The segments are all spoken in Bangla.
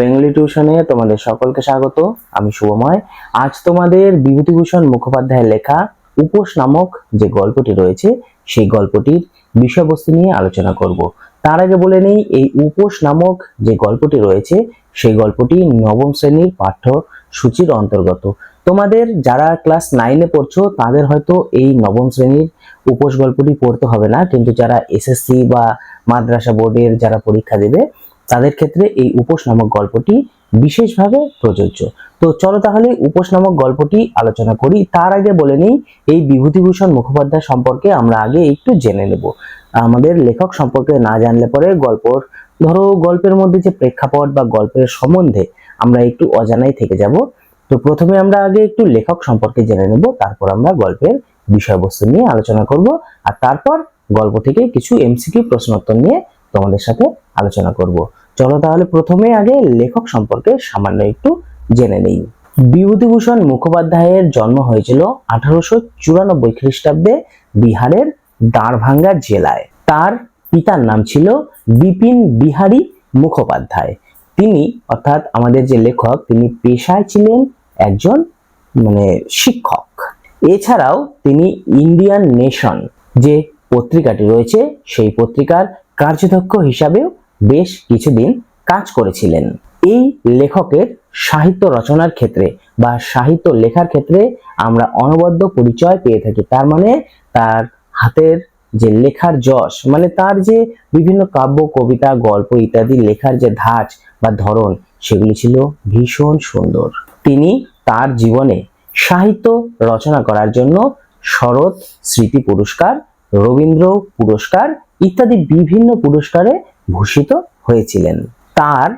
বেঙ্গলি টিউশনে তোমাদের সকলকে স্বাগত, আমি শুভময়। আজ তোমাদের বিভূতিভূষণ মুখোপাধ্যায়ের লেখা উপোস নামক যে গল্পটি রয়েছে, সেই গল্পটির বিষয়বস্তু নিয়ে আলোচনা করব। তার আগে বলে নেই, এই উপোস নামক যে গল্পটি রয়েছে, সেই গল্পটি নবম শ্রেণির পাঠ্যসূচির অন্তর্গত। তোমাদের যারা ক্লাস নাইনে পড়ছো, তাদের হয়তো এই নবম শ্রেণির উপোস গল্পটি পড়তে হবে না, কিন্তু যারা এসএসসি বা মাদ্রাসা বোর্ডের যারা পরীক্ষা দেবে তাদের ক্ষেত্রে এই উপোস নামক গল্পটি বিশেষভাবে প্রযোজ্য। তো চলো তাহলে উপোস নামক গল্পটি আলোচনা করি। তার আগে বলে নিই, এই বিভূতিভূষণ মুখোপাধ্যায় সম্পর্কে আমরা আগে একটু জেনে নেব। আমাদের লেখক সম্পর্কে না জানলে পরে গল্প ধরো গল্পের মধ্যে যে প্রেক্ষাপট বা গল্পের সম্বন্ধে আমরা একটু অজানাই থেকে যাব। তো প্রথমে আমরা আগে একটু লেখক সম্পর্কে জেনে নেব, তারপর আমরা গল্পের বিষয়বস্তু নিয়ে আলোচনা করব আর তারপর গল্প থেকে কিছু এমসিকিউ প্রশ্নোত্তর নিয়ে তোমাদের সাথে আলোচনা করব। চলো তাহলে প্রথমে আগে লেখক সম্পর্কে সামান্য একটু জেনে নেই। বিভূতিভূষণ মুখোপাধ্যায়ের জন্ম হয়েছিল আঠারোশো চুরানব্বই খ্রিস্টাব্দে বিহারের দাঁড়ভাঙ্গা জেলায়। তার পিতার নাম ছিল বিপিন বিহারী মুখোপাধ্যায়। তিনি অর্থাৎ আমাদের যে লেখক, তিনি পেশায় ছিলেন একজন মানে শিক্ষক। এছাড়াও তিনি ইন্ডিয়ান নেশন যে পত্রিকাটি রয়েছে, সেই পত্রিকার কার্যদক্ষ হিসাবেও বেশ কিছুদিন কাজ করেছিলেন। এই লেখকের সাহিত্য রচনার ক্ষেত্রে বা সাহিত্য লেখার ক্ষেত্রে আমরা অনবদ্য পরিচয় পেয়ে থাকি। তার মানে তার হাতের যে লেখার যশ মানে তার যে বিভিন্ন কাব্য, কবিতা, গল্প ইত্যাদি লেখার যে ধাঁচ বা ধরন, সেগুলি ছিল ভীষণ সুন্দর। তিনি তার জীবনে সাহিত্য রচনা করার জন্য শরৎ স্মৃতি পুরস্কার, রবীন্দ্র পুরস্কার ইত্যাদি বিভিন্ন পুরস্কারে ভূষিত হয়েছিলেন। তার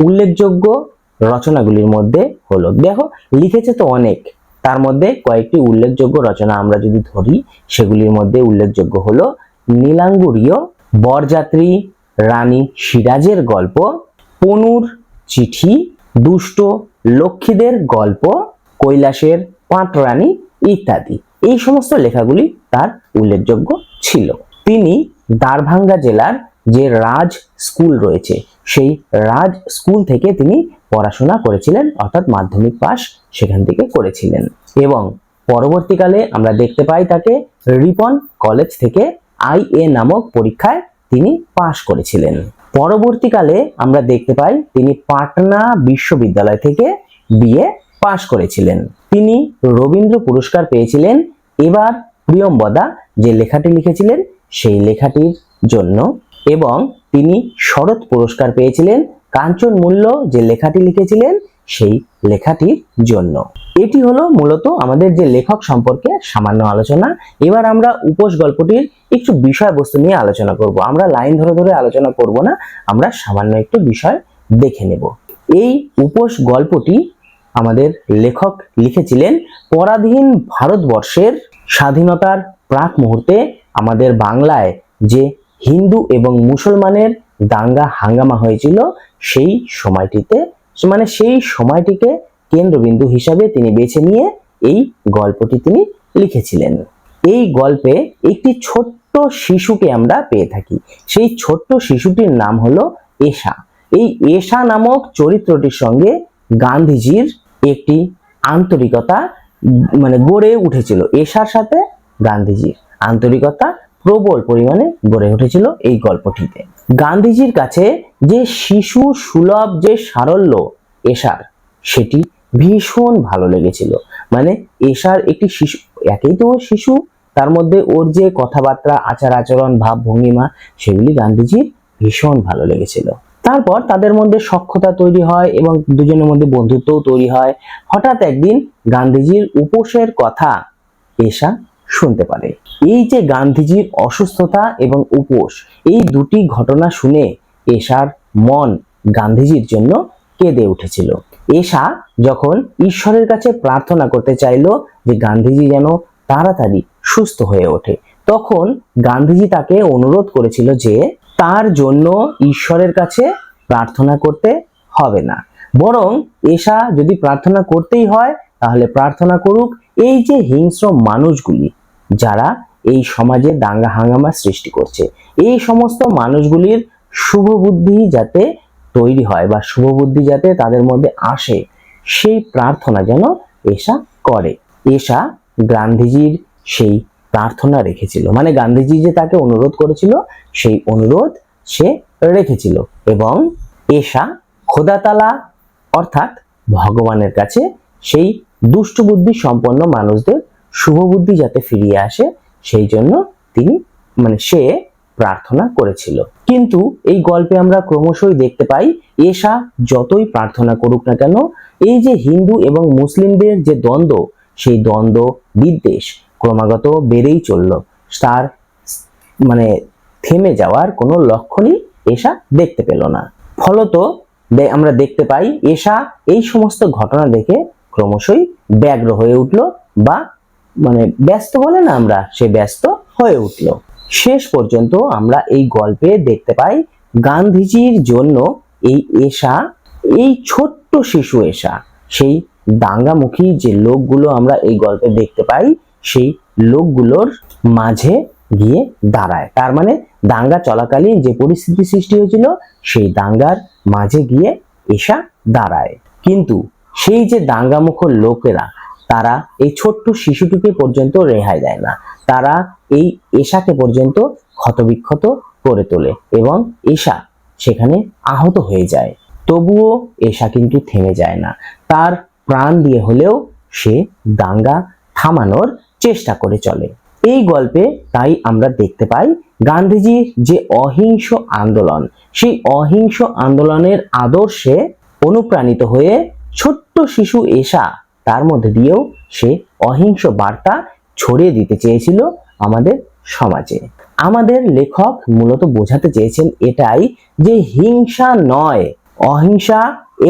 উল্লেখযোগ্য রচনাগুলির মধ্যে হলো, দেখো, লিখেছে তো অনেক, তার মধ্যে কয়েকটি উল্লেখযোগ্য রচনা আমরা যদি ধরি, সেগুলির মধ্যে উল্লেখযোগ্য হলো নীলাঙ্গুরীয় বরযাত্রী রানী সিরাজের গল্প, পনুর চিঠি দুষ্ট লক্ষ্মীদের গল্প, কৈলাসের পাঁটরানী ইত্যাদি। এই সমস্ত লেখাগুলি তার উল্লেখযোগ্য ছিল। তিনি দারভাঙ্গা জেলার যে রাজ স্কুল রয়েছে, সেই রাজ স্কুল থেকে তিনি পড়াশোনা করেছিলেন, অর্থাৎ মাধ্যমিক পাস সেখান থেকে করেছিলেন। এবং পরবর্তীকালে আমরা দেখতে পাই তাকে রিপন কলেজ থেকে আই এ নামক পরীক্ষায় তিনি পাশ করেছিলেন। পরবর্তীকালে আমরা দেখতে পাই তিনি পাটনা বিশ্ববিদ্যালয় থেকে বিএ পাশ করেছিলেন। তিনি রবীন্দ্র পুরস্কার পেয়েছিলেন, এবার প্রিয়ম্বদা যে লেখাটি লিখেছিলেন, সেই লেখাটির জন্য এবং তিনি শরৎ পুরস্কার পেয়েছিলেন কাঞ্চন মূল্য যে লেখাটি লিখেছিলেন সেই লেখাটির জন্য। এটি হলো মূলত আমাদের যে লেখক সম্পর্কে সামান্য আলোচনা। এবার আমরা উপোস গল্পটির একটু বিষয়বস্তু নিয়ে আলোচনা করব। আমরা লাইন ধরে ধরে আলোচনা করব না, আমরা সামান্য একটু বিষয় দেখে নেব। এই উপোস গল্পটি আমাদের লেখক লিখেছিলেন পরাধীন ভারতবর্ষের স্বাধীনতার প্রাক মুহূর্তে আমাদের বাংলায় যে হিন্দু এবং মুসলমানের দাঙ্গা হাঙ্গামা হয়েছিল সেই সময়টিতে। মানে সেই সময়টিকে কেন্দ্রবিন্দু হিসাবে তিনি বেছে নিয়ে এই গল্পটি তিনি লিখেছিলেন। এই গল্পে একটি ছোট্ট শিশুকে আমরা পেয়ে থাকি। সেই ছোট্ট শিশুটির নাম হলো এশা। এই এশা নামক চরিত্রটির সঙ্গে গান্ধীজির একটি আন্তরিকতা মানে গড়ে উঠেছিল। এশার সাথে গান্ধীজির আন্তরিকতা প্রবল পরিমাণে গড়ে উঠেছিল এই গল্পটিতে। গান্ধীজির কাছে যে শিশু সুলভ যে সারল্য এশার সেটি ভীষণ ভালো লেগেছিল। মানে এশার একটি শিশু, একেই তো শিশু, তার মধ্যে ওর যে কথাবার্তা, আচার আচরণ, ভাব, ভঙ্গিমা, সেগুলি গান্ধীজির ভীষণ ভালো লেগেছিল। তারপর তাদের মধ্যে সখ্যতা তৈরি হয় এবং দুজনের মধ্যে বন্ধুত্বও তৈরি হয়। হঠাৎ একদিন গান্ধীজির উপোসের কথা এশা শুনতে পারে। এই যে গান্ধীজির অসুস্থতা এবং উপোস, এই দুটি ঘটনা শুনে এশার মন গান্ধীজির জন্য কেঁদে উঠেছিল। এশা যখন ঈশ্বরের কাছে প্রার্থনা করতে চাইলো যে গান্ধীজি যেন তাড়াতাড়ি সুস্থ হয়ে ওঠে, তখন গান্ধীজি তাকে অনুরোধ করেছিল যে তার জন্য ঈশ্বরের কাছে প্রার্থনা করতে হবে না। বরং এশা যদি প্রার্থনা করতেই হয়, তাহলে প্রার্থনা করুক। এই যে হিংস্র মানুষগুলি যারা এই সমাজে দাঙ্গা হাঙ্গামা সৃষ্টি করছে। এই সমস্ত মানুষগুলির শুভ বুদ্ধি যাতে তৈরি হয় বা শুভ বুদ্ধি যাতে তাদের মধ্যে আসে, সেই প্রার্থনা যেন এসা করে। এসা গান্ধীজির সেই প্রার্থনা রেখেছিল। মানে গান্ধীজি যে তাকে অনুরোধ করেছিল, সেই অনুরোধ সে রেখেছিল এবং এসা খোদাতালা অর্থাৎ ভগবানের কাছে সেই দুষ্ট বুদ্ধি সম্পন্ন মানুষদের শুভবুদ্ধি যাতে ফিরিয়ে আসে, সেই জন্য তিনি মানে সে প্রার্থনা করেছিল। কিন্তু এই গল্পে আমরা ক্রমশই দেখতে পাই, এশা যতই প্রার্থনা করুক না কেন, এই যে হিন্দু এবং মুসলিমদের যে দ্বন্দ্ব, সেই দ্বন্দ্ব বিদ্বেষ ক্রমাগত বেড়েই চলল। তার মানে থেমে যাওয়ার কোনো লক্ষণই এশা দেখতে পেল না। ফলত আমরা দেখতে পাই, এশা এই সমস্ত ঘটনা দেখে ক্রমশই ব্যগ্র হয়ে উঠল বা মানে ব্যস্ত বলে না আমরা সে ব্যস্ত হয়ে উঠল। শেষ পর্যন্ত আমরা এই গল্পে দেখতে পাই গান্ধীজির জন্য এই এশা এই ছোট্ট শিশু এশা সেই দাঙ্গামুখী যে লোকগুলো আমরা এই গল্পে দেখতে পাই, সেই লোকগুলোর মাঝে গিয়ে দাঁড়ায়। তার মানে দাঙ্গা চলাকালীন যে পরিস্থিতি সৃষ্টি হয়েছিল, সেই দাঙ্গার মাঝে গিয়ে এসা দাঁড়ায়। কিন্তু সেই যে দাঙ্গামুখর লোকেরা তারা এই ছোট্ট শিশুটিকে পর্যন্ত রেহাই দেয় না। তারা এই এশাকে পর্যন্ত ক্ষতবিক্ষত করে তোলে এবং এশা সেখানে আহত হয়ে যায়। তবুও এশা কিন্তু থেমে যায় না। তার প্রাণ দিয়ে হলেও সে দাঙ্গা থামানোর চেষ্টা করে চলে। এই গল্পে তাই আমরা দেখতে পাই গান্ধীজির যে অহিংস আন্দোলন, সেই অহিংস আন্দোলনের আদর্শে অনুপ্রাণিত হয়ে ছোট্ট শিশু এশা তার মধ্যে দিয়েও সে অহিংস বার্তা ছড়িয়ে দিতে চেয়েছিল আমাদের সমাজে। আমাদের লেখক মূলত বোঝাতে চেয়েছেন এটাই যে হিংসা নয়, অহিংসা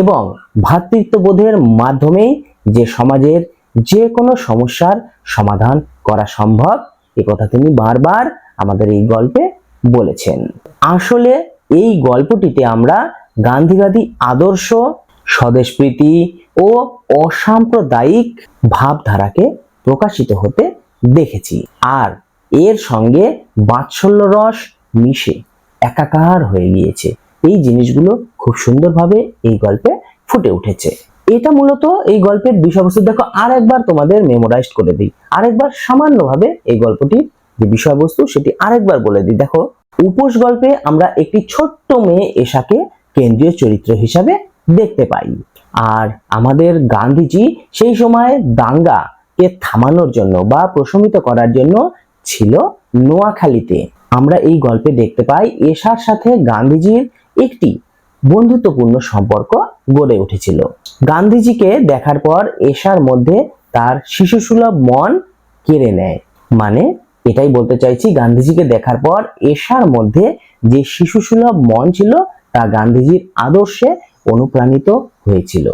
এবং ভ্রাতৃত্ববোধের মাধ্যমেই যে সমাজের যে কোনো সমস্যার সমাধান করা সম্ভব, এ কথা তিনি বারবার আমাদের এই গল্পে বলেছেন। আসলে এই গল্পটিতে আমরা গান্ধীবাদী আদর্শ স্বদেশপ্রীতি ও অসাম্প্রদায়িক ভাবধারাকে প্রকাশিত হতে দেখেছি। আর এর সঙ্গে বাৎসল্য রস মিশে একাকার হয়ে গিয়েছে। এই জিনিসগুলো খুব সুন্দরভাবে এই গল্পে ফুটে উঠেছে। এটা মূলত এই গল্পের বিষয়বস্তু। দেখো, আরেকবার তোমাদের মেমোরাইজ করে দিই। আরেকবার সামান্যভাবে এই গল্পটির যে বিষয়বস্তু, সেটি আরেকবার বলে দিই। দেখো, উপোস গল্পে আমরা একটি ছোট্ট মেয়ে এশাকে কেন্দ্রীয় চরিত্র হিসাবে দেখতে পাই। আর আমাদের গান্ধীজি সেই সময় দাঙ্গাকে থামানোর জন্য বা প্রশমিত করার জন্য ছিল নোয়াখালীতে। আমরা এই গল্পে দেখতে পাই এশার সাথে গান্ধীজির একটি বন্ধুত্বপূর্ণ সম্পর্ক গড়ে উঠেছিল। গান্ধীজিকে দেখার পর এশার মধ্যে তার শিশুসুলভ মন কেড়ে নেয়। মানে এটাই বলতে চাইছি, গান্ধীজিকে দেখার পর এশার মধ্যে যে শিশুসুলভ মন ছিল তা গান্ধীজির আদর্শে অনুপ্রাণিত হয়েছিল।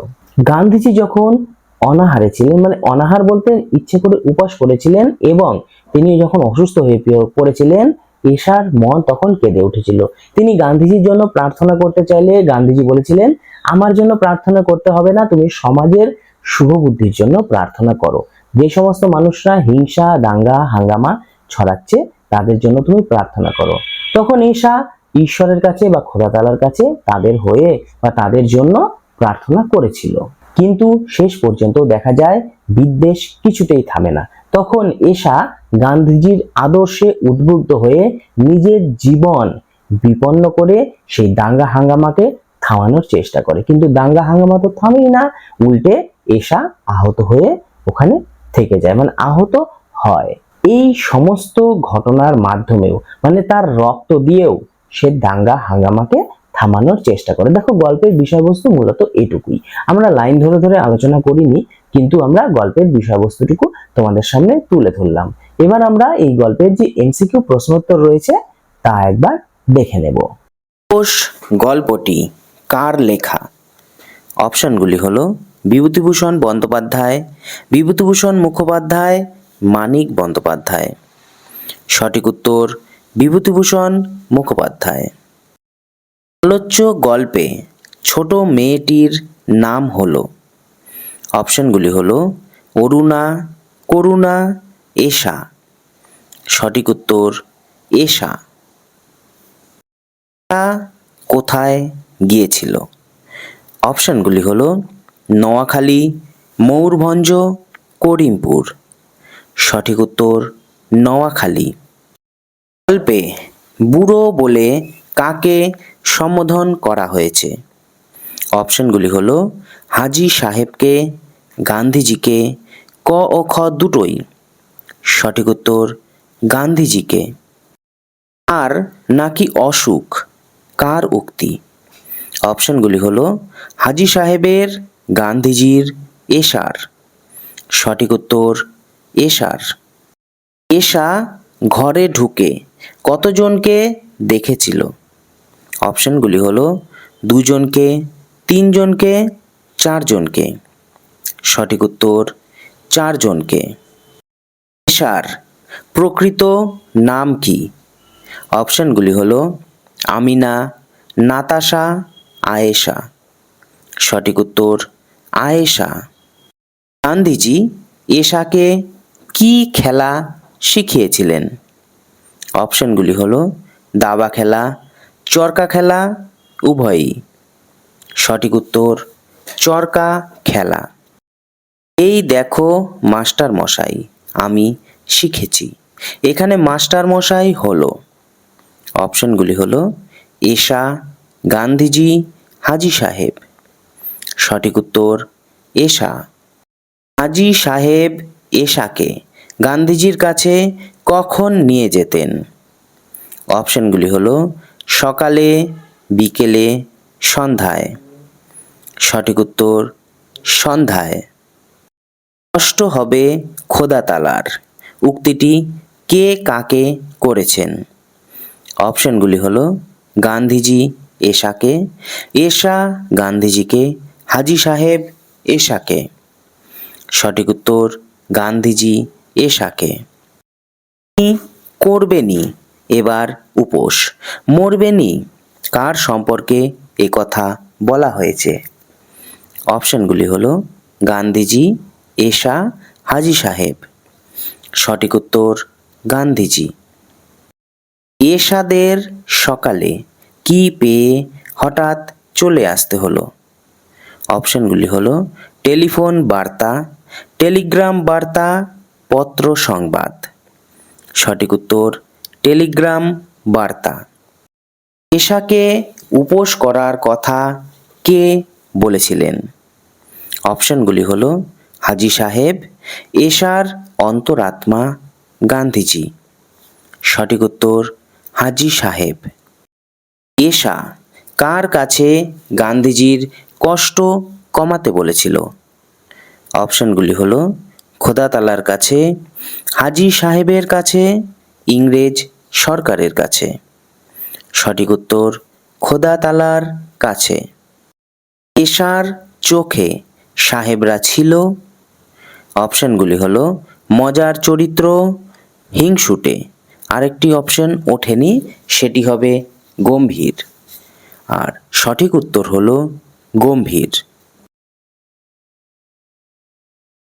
গান্ধীজি যখন অনাহারে ছিলেন মানে অনাহার বলতে ইচ্ছে করে উপাস করেছিলেন এবং তিনি যখন অসুস্থ হয়ে পড়েছিলেন এশার মন তখন কেঁদে উঠেছিল। তিনি গান্ধীজির জন্য প্রার্থনা করতে চাইলে গান্ধীজি বলেছিলেন, আমার জন্য প্রার্থনা করতে হবে না, তুমি সমাজের শুভ বুদ্ধির জন্য প্রার্থনা করো। যে সমস্ত মানুষরা হিংসা, দাঙ্গা, হাঙ্গামা ছড়াচ্ছে, তাদের জন্য তুমি প্রার্থনা করো। তখন ঈশা ঈশ্বরের কাছে বা খোদা তালার কাছে তাদের হয়ে বা তাদের জন্য প্রার্থনা করেছিল। কিন্তু শেষ পর্যন্ত দেখা যায় বিদ্বেষ কিছুতেই থামে না। তখন এশা গান্ধীজির আদর্শে উদ্বুদ্ধ হয়ে নিজের জীবন বিপন্ন করে সেই দাঙ্গা হাঙ্গামাকে থামানোর চেষ্টা করে। কিন্তু দাঙ্গা হাঙ্গামা তো থামেই না, উল্টে এশা আহত হয়ে ওখানে থেকে যায়। মানে আহত হয়। এই সমস্ত ঘটনার মাধ্যমেও মানে তার রক্ত দিয়েও সে দাঙ্গা হাঙ্গামাকে থামানোর চেষ্টা করে। দেখো, গল্পের বিষয়বস্তু মূলত এটুকুই। আমরা লাইন ধরে ধরে আলোচনা করিনি, কিন্তু আমরা গল্পের বিষয়বস্তুটুকু তোমাদের সামনে তুলে ধরলাম। এবার আমরা এই গল্পের যে এমসিকিউ প্রশ্নোত্তর রয়েছে, তা একবার দেখে নেব। কোষ গল্পটি কার লেখা? অপশনগুলি হলো, বিভূতিভূষণ বন্দ্যোপাধ্যায়, বিভূতিভূষণ মুখোপাধ্যায়, মানিক বন্দ্যোপাধ্যায়। সঠিক উত্তর, বিভূতিভূষণ মুখোপাধ্যায়। আলোচ্য গল্পে ছোট মেয়েটির নাম হলো। অপশনগুলি হলো, অরুণা, করুণা, এশা। সঠিক উত্তর এশা কোথায় গিয়েছিল? অপশনগুলি হলো, নোয়াখালী, ময়ূরভঞ্জ, করিমপুর। সঠিক উত্তর, নোয়াখালী। গল্পে বুড়ো বলে কাকে সম্বোধন করা হয়েছে? অপশনগুলি হলো, হাজি সাহেবকে, গান্ধীজিকে, ক ও খ দুটোই। সঠিক উত্তর, গান্ধীজিকে। আর নাকি অসুখ? কার উক্তি? অপশনগুলি হলো, হাজি সাহেবের, গান্ধীজির, এশার। সঠিক উত্তর, এশার। এশা ঘরে ঢুকে কতজনকে দেখেছিল? অপশনগুলি হলো দুজনকে, তিনজনকে, চারজনকে। সঠিক উত্তর, চারজনকে। এশার প্রকৃত নাম কি? অপশনগুলি হলো আমিনা, নাতাশা, আয়েশা। সঠিক উত্তর, আয়েশা। গান্ধীজি এশাকে কি খেলা শিখিয়েছিলেন? অপশনগুলি হলো দাবা খেলা চরকা খেলা, উভয়ই। সঠিক উত্তর, চরকা খেলা। এই দেখো মাস্টার মশাই আমি শিখেছি। এখানে মাস্টার মশাই হলো। অপশনগুলি হলো, এশা, গান্ধীজি, হাজি সাহেব। সঠিক উত্তর, এশা। হাজি সাহেব এশাকে গান্ধীজির কাছে কখন নিয়ে যেতেন? অপশনগুলি হলো সকালে, বিকেলে, সন্ধ্যায়। সঠিক উত্তর, সন্ধ্যায়। কষ্ট হবে খোদা তালার উক্তিটি কে কাকে করেছেন? অপশনগুলি হলো গান্ধীজি, এশাকে, এশা গান্ধীজিকে, হাজি সাহেব, এশাকে। সঠিক উত্তর, গান্ধীজি, এশাকে। করবেনি। এবার উপোস। মরবেনি কার সম্পর্কে এ কথা বলা হয়েছে? অপশনগুলি হলো গান্ধীজি, এশা, হাজি সাহেব। সঠিক উত্তর, গান্ধীজি। এশাদের সকালে কি পেয়ে হঠাৎ চলে আসতে হলো? অপশনগুলি হলো টেলিফোন বার্তা, টেলিগ্রাম বার্তা, পত্র সংবাদ। সঠিক উত্তর টেলিগ্রাম বার্তা। এশাকে উপোস করার কথা কে বলেছিলেন? অপশনগুলি হল হাজি সাহেব, এশার অন্তরাত্মা, গান্ধীজি। সঠিক উত্তর, হাজি সাহেব। এশা কার কাছে গান্ধীজির কষ্ট কমাতে বলেছিল? অপশনগুলি হলো খোদাতালার কাছে, হাজি সাহেবের কাছে, ইংরেজ সরকারের কাছে। সঠিক উত্তর খোদাতালার কাছে। এশার চোখে সাহেবরা ছিল। অপশনগুলি হলো মজার চরিত্র, হিংসুটে। আরেকটি অপশন ওঠেনি, সেটি হবে গম্ভীর। আর সঠিক উত্তর হলো গম্ভীর।